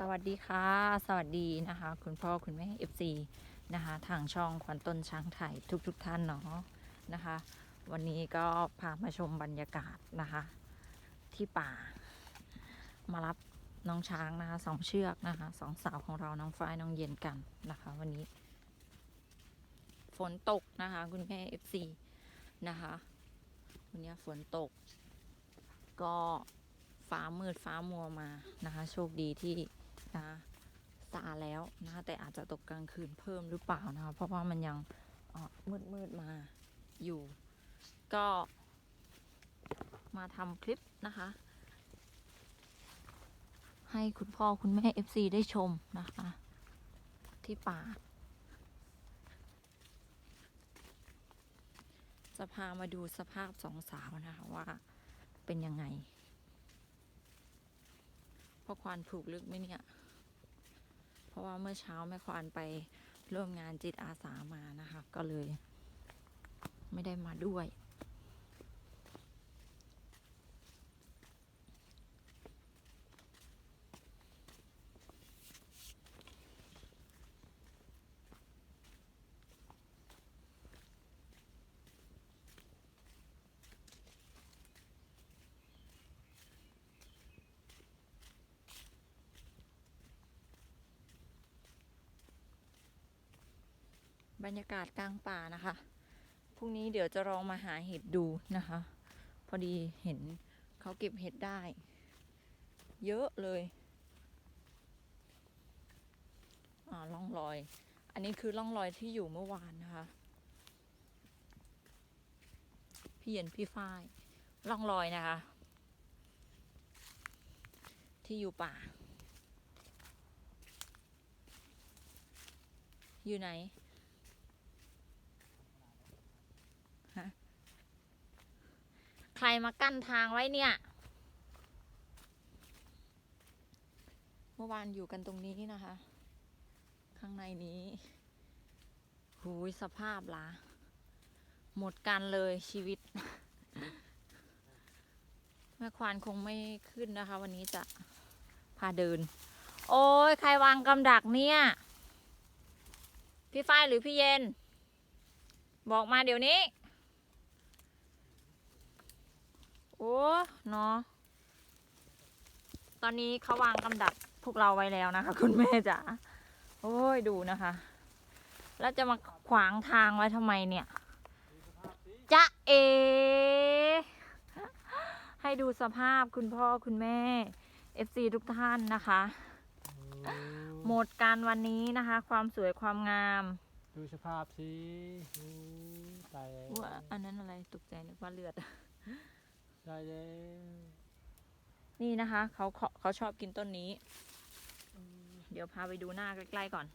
สวัสดีค่ะ สวัสดีนะคะ คุณพ่อคุณแม่ FC นะคะ ทางช่องขวัญต้นช้างไทยทุกๆทท่านเนาะนะคะ วันนี้ก็พามาชมบรรยากาศนะคะ ที่ป่า มารับน้องช้างนะคะสองเชือกนะคะสองสาวของเราน้องฝ้ายน้องเย็นกันนะคะ วันนี้ ฝนตกนะคะ คุณแม่ FC นะคะ วันนี้ฝนตก ก็ฟ้ามืดฟ้ามัวมานะคะ โชคดีที่ นะคะซาแล้วนะคะแต่อาจจะตกกลางคืนเพิ่มหรือเปล่านะคะ เพราะว่ามันยังมืดมืดๆมาอยู่ ก็มาทำคลิปนะคะ ให้คุณพ่อคุณแม่ FC ได้ชมนะคะ ที่ป่า จะพามาดูสภาพสองสาวนะคะว่าเป็นยังไงพ่อควานผูกลึกไหมเนี่ย เมื่อเช้าแม่ควานไปร่วมงานจิตอาสามานะคะ ก็เลย ไม่ได้มาด้วย บรรยากาศกลางป่านะคะ พรุ่งนี้เดี๋ยวจะลองมาหาเห็ดดูนะคะ พอดีเห็นเขาเก็บเห็ดได้ เยอะเลยอ่าล่องรอย อันนี้คือล่องรอยที่อยู่เมื่อวานนะคะ พี่เย็นพี่ฝ้ายล่องรอยนะคะ ที่อยู่ป่า อยู่ไหน ใครมากั้นทางไว้เนี่ย เมื่อวานอยู่กันตรงนี้นะคะ ข้างในนี้ หูยสภาพละหมดกันเลยชีวิต แม่ควานคงไม่ขึ้นนะคะ วันนี้จะพาเดิน โอ้ยใครวางกำดักเนี่ย พี่ฝ้ายหรือพี่เย็น บอกมาเดี๋ยวนี้ โอ้เนาะตอนนี้เขาวางกำดักพวกเราไว้แล้วนะคะ คุณแม่จ๋าโอ้ยดูนะคะ แล้วจะมาขวางทางไว้ทำไมเนี่ยจะเอ ให้ดูสภาพคุณพ่อคุณแม่ FC ทุกท่านนะคะ หมดการวันนี้นะคะ ความสวยความงาม ดูสภาพสิอู้ตายแล้วว่าอันนั้นอะไรตกใจนึกว่าเลือด ตายแล้วนี่นะคะเขาเขาเขาชอบกินต้นนี้ เดี๋ยวพาไปดูหน้าใกล้ๆก่อน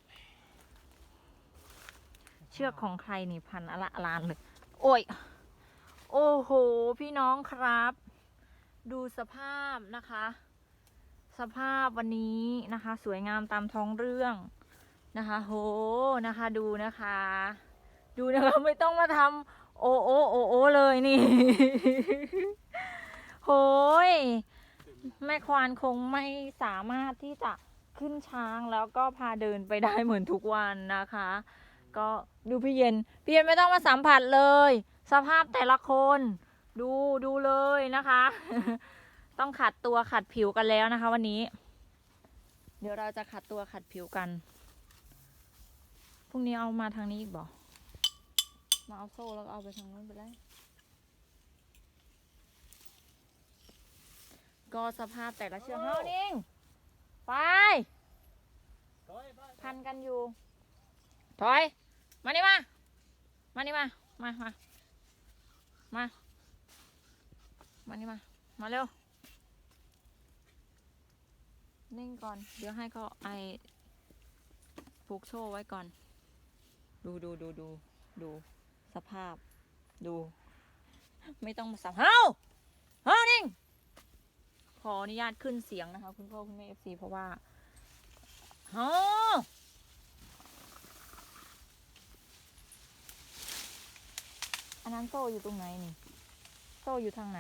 เชือกของใครนี่พันอละลานเลย โอ้ย โอ้โห พี่น้องครับ ดูสภาพนะคะ สภาพวันนี้นะคะ สวยงามตามท้องเรื่องนะคะ โหนะคะดูนะคะ ดูนะคะไม่ต้องมาทำโอโอโอโอเลยนี่ โหยแม่ควานคงไม่สามารถที่จะขึ้นช้างแล้วก็พาเดินไปได้เหมือนทุกวันนะคะ ก็ดูพี่เย็น พี่เย็นไม่ต้องมาสัมผัสเลย สภาพแต่ละคนดูดูเลยนะคะ ต้องขัดตัวขัดผิวกันแล้วนะคะ วันนี้ เดี๋ยวเราจะขัดตัวขัดผิวกันพรุ่งนี้เอามาทางนี้อีกบ่มาเอาโซ่แล้วก็เอาไปทางนู้นไปเลย ก็สภาพแต่ละเชือกเฮานิ่ง ไป พันกันอยู่ ถอย มานี่มา มานี่มา มา มา มา มานี่มา มาเร็ว นิ่งก่อน เดี๋ยวให้เขาไอผูกโซ่ไว้ก่อน ดูดูดูดูดูสภาพ ดู ไม่ต้องมาสับเฮ้า ขออนุญาตขึ้นเสียงนะคะ คุณพ่อคุณแม่เอฟซีเพราะว่าเฮ้อันนั้นโซ่อยู่ตรงไหนนี่ โซ่อยู่ทางไหน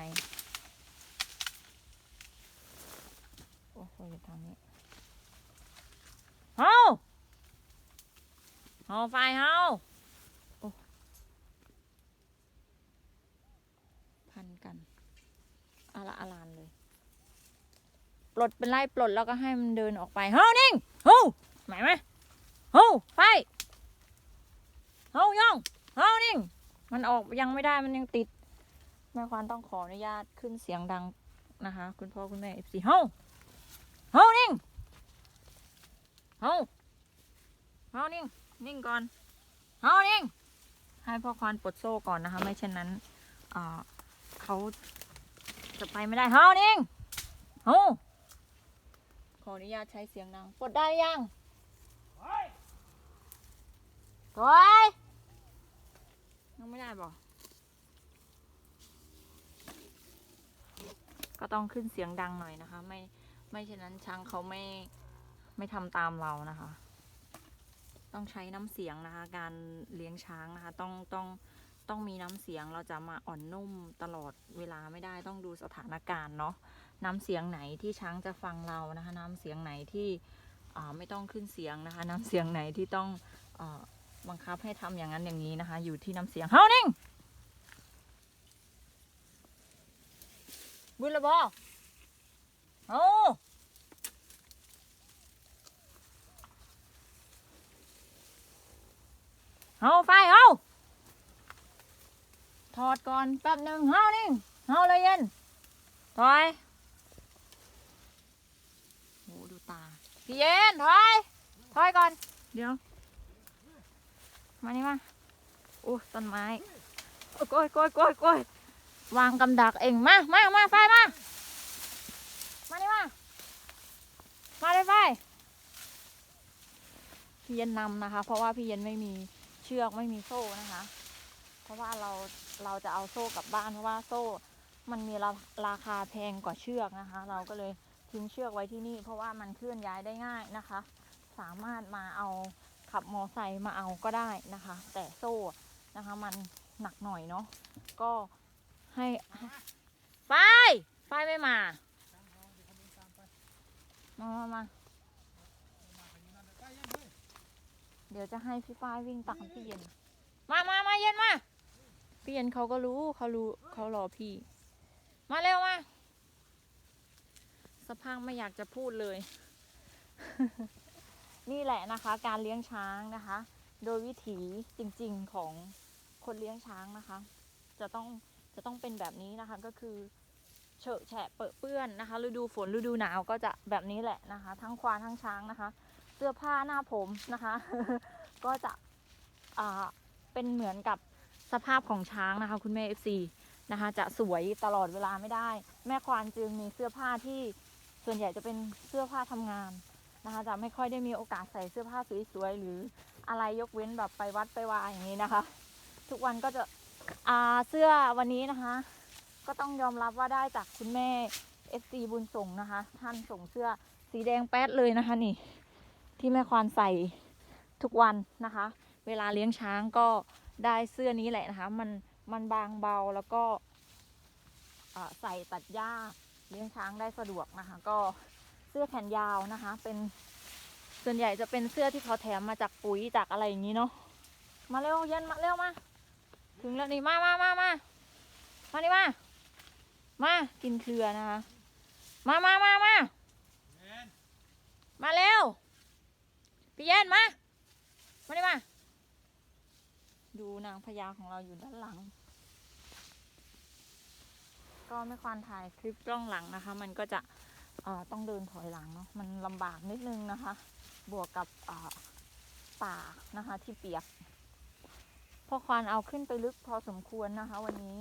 โอ้โซ่อยู่ทางนี้เฮาเฮาไฟเฮาโอ้พันกันอาละอาลานเลย ป ลดเป็นไล่ปลดแล้วก็ให้มันเดินออกไปเฮ้านิ่งเฮ้าหมายไหมเฮ้าไฟเฮ้าย่องเฮ้านิ่ง มันออกยังไม่ได้มันยังติดแม่ควานต้องขออนุญาตขึ้นเสียงดังนะคะ คุณพ่อคุณแม่เอฟซีเฮ้าเฮ้านิ่งเฮ้าเฮ้านิ่งนิ่งก่อนเฮ้านิ่งให้พ่อควานปลดโซ่ก่อนนะคะ ไม่เช่นนั้นอ่าเขาจะไปไม่ได้เฮ้านิ่งเฮา ขออนุญาตใช้เสียงดังปลดได้ยังถอยยังไม่ได้บอกก็ต้องขึ้นเสียงดังหน่อยนะคะ ไม่ไม่เช่นนั้นช้างเขาไม่ไม่ทำตามเรานะคะ ต้องใช้น้ำเสียงนะคะ การเลี้ยงช้างนะคะ ต้องต้องต้องมีน้ำเสียงเราจะมาอ่อนนุ่มตลอดเวลาไม่ได้ต้องดูสถานการณ์เนาะ น้ำเสียงไหนที่ช้างจะฟังเรานะคะ น้ำเสียงไหนที่ไม่ต้องขึ้นเสียงนะคะ น้ำเสียงไหนที่ต้องอบังคับให้ทำอย่างนั้นอย่างนี้นะคะ อยู่ที่น้ำเสียงเฮานิ่งบุญละบอเอาเอาไฟเอาถอดก่อนแป๊บหนึ่งเฮานิ่งเฮาเลยเย็นถอยโหดูตา พี่เย็นถอยถอยก่อน เดี๋ยว มานี่มาโอ้ต้นไม้โอ้ยโกยโกยโกยโกยวางกำดักเองมามามาไฟมา มานี่มา มาเลยไฟพี่เย็นนำนะคะ เพราะว่าพี่เย็นไม่มีเชือกไม่มีโซ่นะคะ เพราะว่าเราเราจะเอาโซ่กลับบ้านเพราะว่าโซ่มันมีราราคาแพงกว่าเชือกนะคะ เราก็เลย ทิ้งเชือกไว้ที่นี่ เพราะว่ามันเคลื่อนย้ายได้ง่ายนะคะ สามารถมาเอาขับมอไซค์มาเอาก็ได้นะคะ แต่โซ่นะคะมันหนักหน่อยเนาะก็ให้ไฟไฟไม่มามามามาเดี๋ยวจะให้พี่ฝ้ายวิ่งตามพี่เย็น มามามาเย็นมา พี่เย็นเขาก็รู้เขารู้เขารอพี่ มาเร็วมา สภาพไม่อยากจะพูดเลย นี่แหละนะคะ การเลี้ยงช้างนะคะ โดยวิถีจริงๆของคนเลี้ยงช้างนะคะ จะต้องจะต้องเป็นแบบนี้นะคะก็คือเฉอะแฉะเปอะเปื้อนนะคะฤดูฝนฤดูหนาวก็จะแบบนี้แหละนะคะ ทั้งควานทั้งช้างนะคะ เสื้อผ้าหน้าผมนะคะ ก็จะอ่าเป็นเหมือนกับสภาพของช้างนะคะ คุณแม่เอฟซีนะคะ จะสวยตลอดเวลาไม่ได้ แม่ควานจึงมีเสื้อผ้าที่ ส่วนใหญ่จะเป็นเสื้อผ้าทำงานนะคะ จะไม่ค่อยได้มีโอกาสใส่เสื้อผ้าสวยๆหรืออะไรยกเว้นแบบไปวัดไปวาอย่างนี้นะคะ ทุกวันก็จะอาเสื้อวันนี้นะคะ ก็ต้องยอมรับว่าได้จากคุณแม่ FC บุญส่งนะคะ ท่านส่งเสื้อสีแดงแป๊ดเลยนะคะนี่ ที่แม่ควานใส่ทุกวันนะคะ เวลาเลี้ยงช้างก็ได้เสื้อนี้แหละนะคะ มันมันบางเบาแล้วก็ใส่ตัดหญ้า เลี้ยงช้างได้สะดวกนะคะ ก็เสื้อแขนยาวนะคะ เป็นส่วนใหญ่จะเป็นเสื้อที่เขาแถมมาจากปุ๋ยจากอะไรอย่างนี้เนาะมาเร็วเย็นมาเร็วมา ถึงแล้วนี่มามามามามานี่มามากินเครือนะคะ มามามามามาเร็วพี่เย็นมามานี่มาดูนางพญาของเราอยู่ด้านหลัง ก็ไม่ควรถ่ายคลิปกล้องหลังนะคะ มันก็จะต้องเดินถอยหลังเนาะมันลำบากนิดนึงนะคะ บวกกับป่านะคะที่เปียกพอควานเอาขึ้นไปลึกพอสมควรนะคะ วันนี้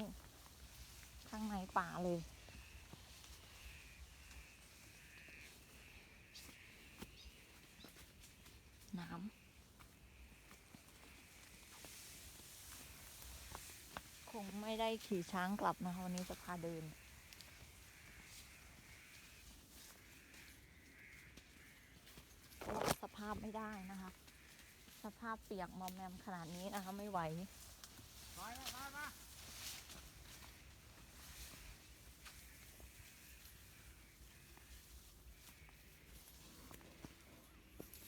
ข้างในป่าเลย น้ำ คงไม่ได้ขี่ช้างกลับนะคะ วันนี้จะพาเดิน สภาพไม่ได้นะคะ สภาพเปียกมอมแมมขนาดนี้นะคะ ไม่ไหวพ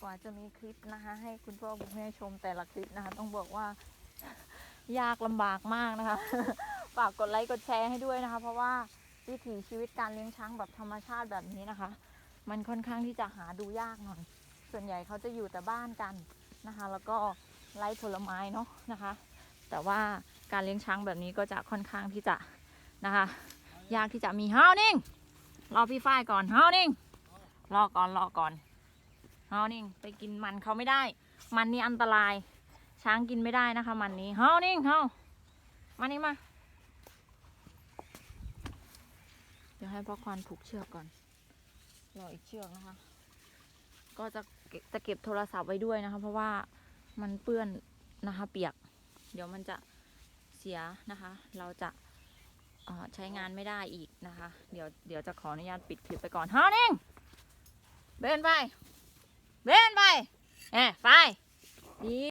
กว่าจะมีคลิปนะคะ ให้คุณพ่อคุณแม่ชมแต่ละคลิปนะคะ ต้องบอกว่า ยากลำบากมากนะคะ ฝากกดไลค์กดแชร์ให้ด้วยนะคะ เพราะว่าวิถีชีวิตการเลี้ยงช้างแบบธรรมชาติแบบนี้นะคะ มันค่อนข้างที่จะหาดูยากหน่อย ส่วนใหญ่เขาจะอยู่แต่บ้านกันนะคะ แล้วก็ไล่ผลไม้เนาะนะคะ แต่ว่าการเลี้ยงช้างแบบนี้ก็จะค่อนข้างที่จะนะคะ ยากที่จะมีเฮาวนิ่งรอพี่ฝ้ายก่อนเฮาวนิ่งรอก่อนรอก่อนเฮาวนิ่งไปกินมันเขาไม่ได้ มันนี่อันตราย ช้างกินไม่ได้นะคะ มันนี้เฮานิ่งเฮามานี่มา เดี๋ยวให้พ่อควานผูกเชือกก่อนรออีกเชือกนะคะ ก็จะจะเก็บโทรศัพท์ไว้ด้วยนะคะ เพราะว่ามันเปื้อนนะคะ เปียก เดี๋ยวมันจะเสียนะคะ เราจะออใช้งานไม่ได้อีกนะคะ เดี๋ยวเดี๋ยวจะขออนุญาตปิดคลิปไปก่อนเฮานิ่งเบนไป เบนไปแหมไปดี